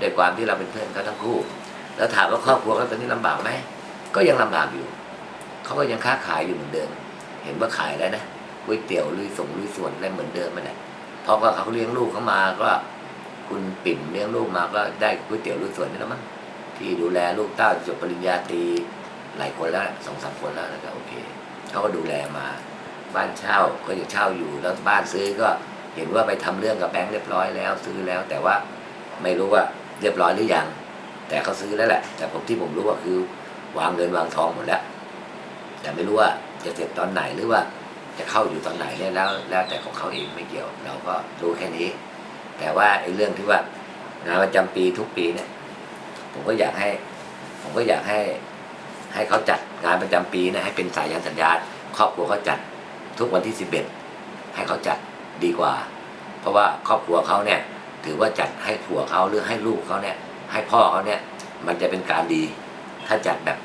ด้วยความที่เราเป็นเพื่อนเขาทั้งคู่ แล้วถามว่าครอบครัวเขาตอนนี้ลำบากไหมก็ยังลำบากอยู่เขาก็ยังค้าขายอยู่เหมือนเดิม เห็นว่าขายแล้วนะก๋วยเตี๋ยวลุยส่งลุยส่วนได้เหมือนเดิมมันแหละเพราะว่าเขาเลี้ยงลูกเขามาก็คุณปิ่นเลี้ยงลูกมาก็ได้ก๋วยเตี๋ยวลุยส่วนนี่แล้วมั้งที่ดูแลลูกเต้าจบปริญญาตรีหลายคนแล้วสองสามคนแล้วแล้วก็โอเคเขาก็ดูแลมา บ้านเช่าก็ยังเช่าอยู่แล้วบ้านซื้อก็เห็นว่าไปทำเรื่องกับแบงค์เรียบร้อยแล้วซื้อแล้ว แต่ว่าไม่รู้ว่า เรียบร้อยหรือยัง แต่เขาซื้อแล้วแหละ แต่ผมที่ผมรู้ว่าคือวางเงินวางทองหมดแล้ว แต่ไม่รู้ว่าจะเสร็จตอนไหนหรือว่าจะเข้าอยู่ตอนไหนเนี่ยแล้ว แล้วแต่ของเขาเองไม่เกี่ยว เราก็รู้แค่นี้ แต่ว่าไอ้เรื่องที่ว่างานประจำปีทุกปีเนี่ย ผมก็อยากให้ ผมก็อยากให้ ให้เขาจัดงานประจำปีนะให้เป็นสายันสัญญาครอบครัวเขาจัดทุกวันที่สิบเอ็ดให้เขาจัดดีกว่า เพราะว่าครอบครัวเขาเนี่ย ถือว่าจัดให้ผัวเขาหรือให้ลูกเขาเนี่ย ให้พ่อเขาเนี่ย มันจะเป็นการดี ถ้าจัดแบบ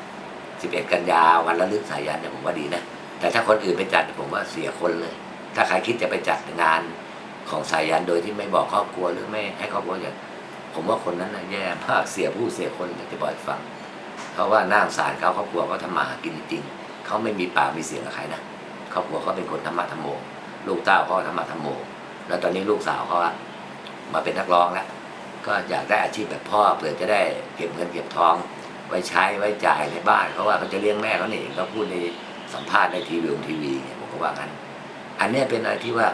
สิบเอ็ดกันยาวันละลึกสายันเนี่ยผมว่าดีนะแต่ถ้าคนอื่นไปจัดผมว่าเสียคนเลย ถ้าใครคิดจะไปจัดงานของสายันโดยที่ไม่บอกครอบครัวหรือไม่ให้ครอบครัวอย่างผมว่าคนนั้นนะแย่มากเสียผู้เสียคนอยากจะบอกฟังเพราะว่าน่าสงสารเขาครอบครัวเขาทำมาหากินจริงเขาไม่มีปากมีเสียงกับใครนะครอบครัวเขาเป็นคนธรรมะธรรมโมลูกเต้าเขาธรรมะธรรมโมแล้วตอนนี้ลูกสาวเขา มาเป็นนักร้องแล้วก็อยากได้อาชีพแบบพ่อเพื่อจะได้เก็บเงินเก็บทอง ไว้ใช้ไว้จ่ายในบ้านเพราะว่าเขาจะเลี้ยงแม่เขาเนี่ยเขาพูดในสัมภาษณ์ในทีวีทีวีเนี่ยผมก็ว่างั้น อันนี้เป็นอะไรที่ว่า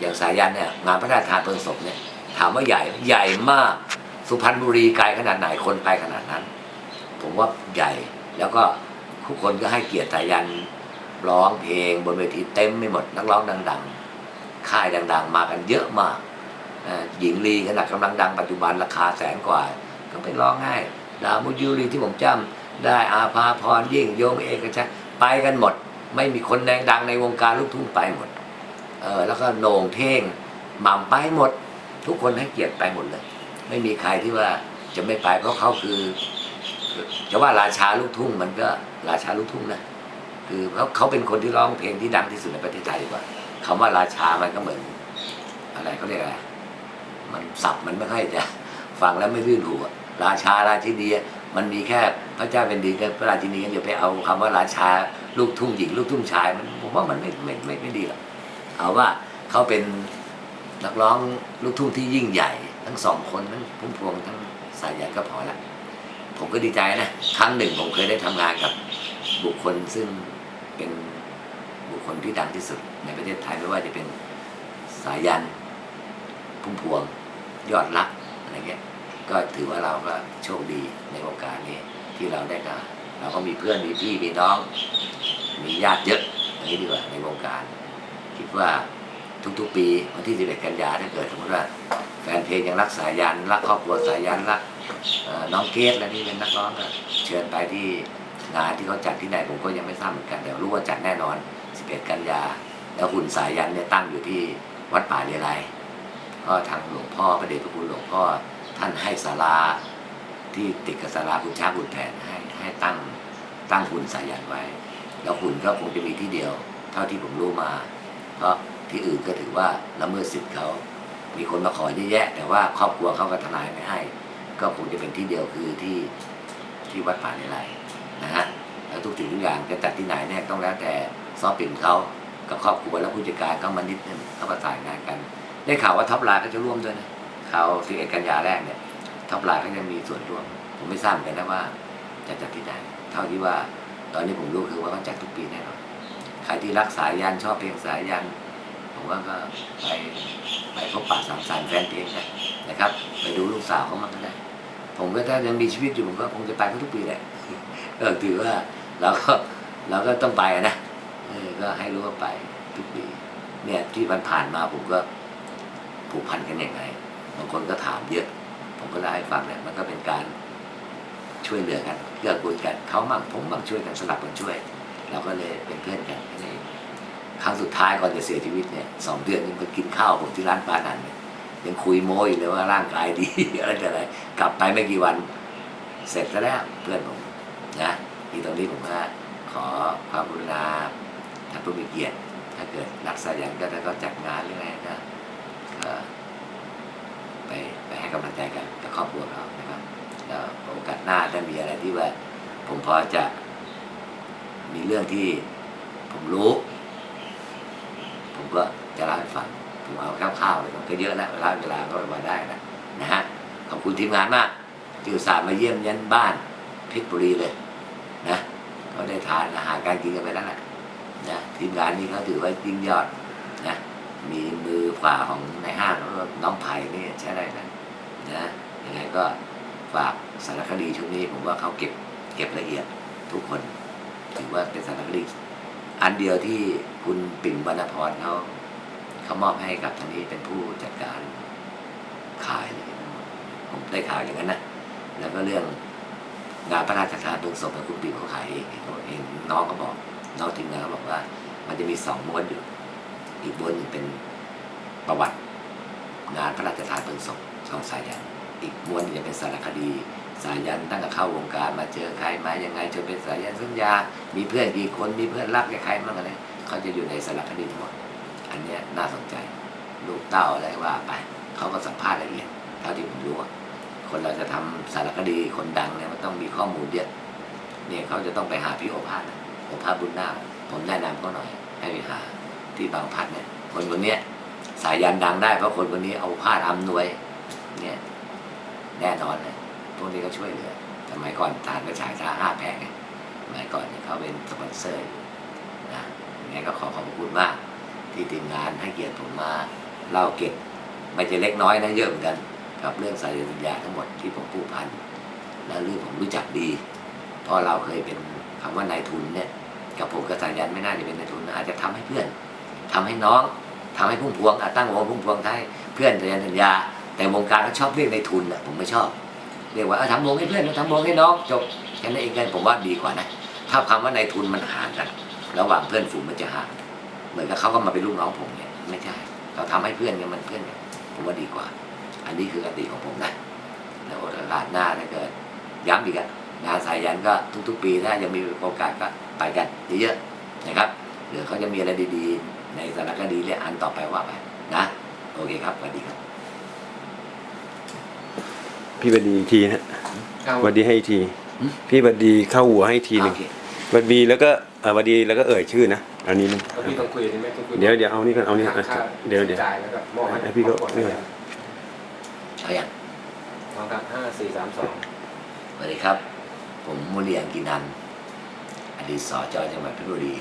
อย่างสายันเนี่ยงานพระราชทานเพลิงศพเนี่ยถามว่าใหญ่ใหญ่มากสุพรรณบุรีไกลขนาดไหนคนไปขนาดนั้น ผมว่าใหญ่แล้วก็ทุกคนก็ให้เกียรติสายันร้องเพลงบนเวทีเต็มไม่หมดนักร้องดัง ๆ ค่ายดัง ๆ มากันเยอะมาก หญิงลีขนาดกำลังดังปัจจุบันราคาแสนกว่า ก็ไปร้องให้ดาวมุยูรีที่ผมจำได้อาภาพรยิ่งโยงเอกชัยไปกันหมด ไม่มีคนแดงดังในวงการลูกทุ่งไปหมดเออแล้วก็โหน่งเท่งหม่ำไปหมด ทุกคนให้เกียรติไปหมดเลย ไม่มีใครที่ว่าจะไม่ไปเพราะเขาคือจะว่าราชาลูกทุ่งมันก็ราชาลูกทุ่งนะคือเขาเขาเป็นคนที่ร้องเพลงที่ดังที่สุดในประเทศไทยดีกว่าคำว่าราชามันก็เหมือน อะไรเขาเรียกอะไร มันสับมันไม่ค่อยจะฟังแล้วไม่รื่นหูอะราชาราชินีมันมีแค่พระเจ้าเป็นดินกับพระราชินีกันเดี๋ยวไปเอาคำว่าราชาลูกทุ่งหญิงลูกทุ่งชายมันผมว่ามันไม่ไม่ไม่ไม่ดีหรอกเอาว่าเขาเป็นนักร้องลูกทุ่งที่ยิ่งใหญ่ ทั้งสองคนทั้งพุ่มพวงทั้งสายใหญ่ก็พอละผมก็ดีใจนะครั้งหนึ่งผมเคยได้ทำงานกับบุคคลซึ่งเป็นบุคคลที่ดังที่สุดในประเทศไทยไม่ว่าจะเป็นสายันพุ่มพวง ยอดรักอะไรเงี้ยก็ถือว่าเราก็โชคดีในโอกาสนี้ที่เราได้มาเราก็มีเพื่อนมีพี่มีน้อง มีญาติเยอะอย่างนี้ดีกว่าในวงการ คิดว่าทุกๆ ปีวันที่11กันยาถ้าเกิดสมมติว่าแฟนเพลงยังรักสายันรักครอบครัวสายันรักน้องเกดและนี่เป็นนักร้องเชิญไปที่งานที่เขาจัดที่ไหนผมก็ยังไม่ทราบเหมือนกันแต่รู้ว่าจัดแน่นอน 11 กันยาแล้วหุ่นสายันเนี่ยตั้งอยู่ที่วัดป่าเรไล ก็ทางหลวงพ่อพระเดชพระคุณหลวงพ่อท่านให้ศาลาที่ติดกับศาลาคุณช้างคุณแผนให้ให้ตั้งตั้งหุ่นสายันไว้ แล้วหุ่นก็คงจะมีที่เดียว เท่าที่ผมรู้มา เพราะที่อื่นก็ถือว่าละเมิดสิทธิ์เขา มีคนมาขอเยอะแยะ แต่ว่าครอบครัวเขาก็ทนายไม่ให้ ก็คงจะเป็นที่เดียวคือที่ที่วัดป่าเลไลนะฮะแล้วทุกสิ่งทุกอย่างจะจัดที่ไหนเนี่ยต้องแล้วแต่ซอฟปิ่นเขากับครอบครัวและผู้จัดการเขามานิดนึงเขาประสานงานกัน ได้ข่าวว่าท็อปไลน์ก็จะร่วมด้วยนะข่าวสิเอ็ดกันยาแรกเนี่ยท็อปไลน์ก็จะมีส่วนร่วม ผมไม่ทราบเหมือนกันนะว่าจะจัดที่ไหนเท่าที่ว่าตอนนี้ผมรู้คือว่าเขาจัดทุกปีแน่นอนใครที่รักสายยันชอบเพลงสายยันผมว่าก็ไปไปพบปะสังสรรค์แฟนเพลงกันนะครับ ไปดูลูกสาวเขามั่งก็ได้ผมก็ถ้ายังมีชีวิตอยู่ผมก็คงจะไปทุกปีแหละก็ถือว่าเราก็เราก็ต้องไปนะก็ให้รู้ว่าไปทุกปีเนี่ยที่มันผ่านมาผมก็ ผูกพันกันยังไงบางคนก็ถามเยอะ ผมก็เล่าให้ฟังเนี่ยมันก็เป็นการช่วยเหลือกันเกื้อกูลกันเขามั่งผมมั่งช่วยกันสลับกันช่วย เราก็เลยเป็นเพื่อนกันนี้นเองครั้งสุดท้ายก่อนจะเสียชีวิตเนี่ยสองเดือนยังไปกินข้าวผมที่ร้านปานันเนี่ยยังคุยโม้อยู่เลยว่าร่างกายดีอะไรแต่อะไรกลับไปไม่กี่วันเสร็จซะแล้วเพื่อนผมนะที่ตรงนี้ผมก็ขอความกรุณาท่านผู้มีเกียรติ ถ้าเกิดรักษาอย่างก็ถ้าเขาจัดงานหรือไง กำลังใจกันกับครอบครัวเขานะครับแล้วโอกาสหน้าถ้ามีอะไรที่ว่า ผมพอจะมีเรื่องที่ผมรู้ ผมก็จะเล่าให้ฟังผมเอาคร่าวๆเลยมันก็เยอะนะเวลาเวลาก็มาได้นะนะฮะขอบคุณทีมงานมากที่อุตส่าห์มาเยี่ยมยันบ้านเพชรบุรีเลยนะก็ได้ทานอาหารการกินกันไปแล้วแหละนะทีมงานนี้เขาถือว่ายิ่งยอดนะมีมือขวาของในห้างน้องไผ่นี่ใช้ได้นะ นะยังไงก็ฝากสารคดีชุดนี้ผมว่าเขาเก็บเก็บละเอียดทุกคนถือว่าเป็นสารคดี อันเดียวที่คุณปิ่นวรรณพรเขาเขามอบให้กับทางนี้เป็นผู้จัดการขายเลยผมได้ข่าวอย่างนั้นนะแล้วก็เรื่องงานพระราชทานเพลิงศพของคุณปิ่มเขาขายเองเองน้องเขาบอกน้องทีมงานเขาบอกว่า มันจะมีสองม้วนอยู่ อีกม้วนหนึ่งเป็นประวัติ งานพระราชทานเพลิงศพ ของสายันอีกม้วนจะเป็นสารคดี สายันตั้งแต่เข้าวงการมาเจอใครมายังไงจนเป็นสายันสัญญา มีเพื่อนกี่คนมีเพื่อนรักกับใครบ้างอะไรเขาจะอยู่ในสารคดีทั้งหมดอันเนี้ยน่าสนใจลูกเต้าอะไรว่าไปเขาก็สัมภาษณ์ละเอียดเท่าที่ผมรู้อะคนเราจะทำสารคดีคนดังเนี่ยมันต้องมีข้อมูลเยอะเนี่ยเขาจะต้องไปหาพี่โอภาสโอภาสบุญนาคผมแนะนำเขาหน่อย ให้ไปหาที่บางพัดเนี่ยคนคนนี้สายยันดังได้เพราะคนคนนี้เอาพาดอำนวย เนี่ยแน่นอนเลยพวกนี้ก็ช่วยเหลือสมัยก่อนทานกระฉายชาห้าแพงไงสมัยก่อนเนี่ยเขาเป็นสปอนเซอร์อยู่นะยังไงก็ขอขอบคุณมาก ที่ทีมงานให้เกียรติผมมาเล่าเก็บไม่ใช่เล็กน้อยนะเยอะเหมือนกัน กับเรื่องสายสัญญาทั้งหมดที่ผมผูกพันและเรื่องผมรู้จักดีเพราะเราเคยเป็นคำว่านายทุนเนี่ยกับผมกับสายันไม่น่าจะเป็นนายทุนนะอาจจะทำให้เพื่อนทำให้น้องทำให้พุ่มพวงอะตั้งวงพุ่มพวงให้เพื่อนสายันสัญญา แต่วงการเขาชอบเรียกในทุนอะผมไม่ชอบ เรียกว่าทำวงให้เพื่อนทำวงให้น้องจบแค่นั้นเองกันผมว่าดีกว่านะถ้าคำว่าในทุนมันห่างกัน ระหว่างเพื่อนฝูงมันจะห่างเหมือนกับเขาก็มาเป็นลูกน้องผมเนี่ยไม่ใช่เราทำให้เพื่อนเนี่ยมันเพื่อนผมว่าดีกว่า อันนี้คือคติของผมนะแล้วโอกาสหน้าถ้าเกิดย้ำอีกอะงานสายยันก็ทุกๆ ปีถ้ายังมีโอกาสก็ไปกันเยอะๆนะครับหรือเขาจะมีอะไรดีๆ ในสารคดีเรื่องอันต่อไปว่าไปนะ โอเคครับสวัสดีครับ พี่บดีอีกทีนะเอาหวัดดีให้อีกทีหืมพี่บดีเข้าหัวให้อีกทีหนึงโอเคหวัดดีแล้วก็เอ่อหวัดดีแล้วก็เอ่ยชื่อนะอันนี้นะเอาพี่ต้องคุยใช่ไหมต้องคุยเดี๋ยวเดี๋ยวเอานี่ก่อนเอานี่ก่อนค่าเดี๋ยวเดี๋ยว จ่ายแล้วก็มอบให้ให้พี่ก็ครอบครัวนี่ก่อนเอาอย่างพร้อมครับห้าสี่สามสองสวัสดีครับ ผมมุเลียงกินันอดีตสจจังหวัดเพชรบุรี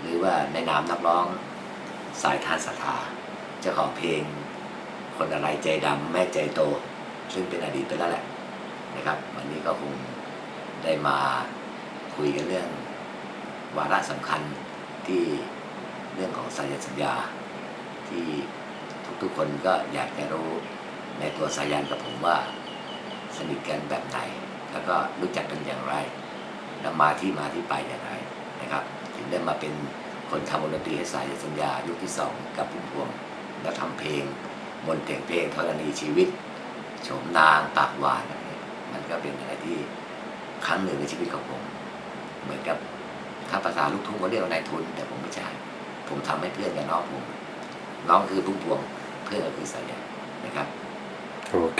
หรือว่าในนามนักร้องสายทานศรัทธาเจ้าของเพลง คนอะไรใจดำแม่ใจโต ซึ่งเป็นอดีตไปแล้วแหละนะครับ วันนี้ก็คงได้มาคุยกันเรื่องวาระสำคัญที่เรื่องของสัญญาสัญญา ที่ทุกๆคนก็อยากจะรู้ในตัวสายันกับผมว่าสนิทกันแบบไหน แล้วก็รู้จักกันอย่างไร แล้วมาที่มาที่ไปอย่างไรนะครับ ถึงได้มาเป็นคนทำวงดนตรีให้สายสัญญายุคที่สองกับพุ่มพวง แล้วทำเพลงมนต์แต่งเพลงธรณีชีวิต โฉมนางปากหวานอะไรเนี่ยมันก็เป็นอะไรที่ครั้งหนึ่งในชีวิตของผม เหมือนกับถ้าภาษาลูกทุ่งก็เรียกว่านายทุน แต่ผมไม่ใช่ ผมทำให้เพื่อนกับน้องผม น้องคือพุ่งพวง เพื่อนก็คือสายนะครับ โอเค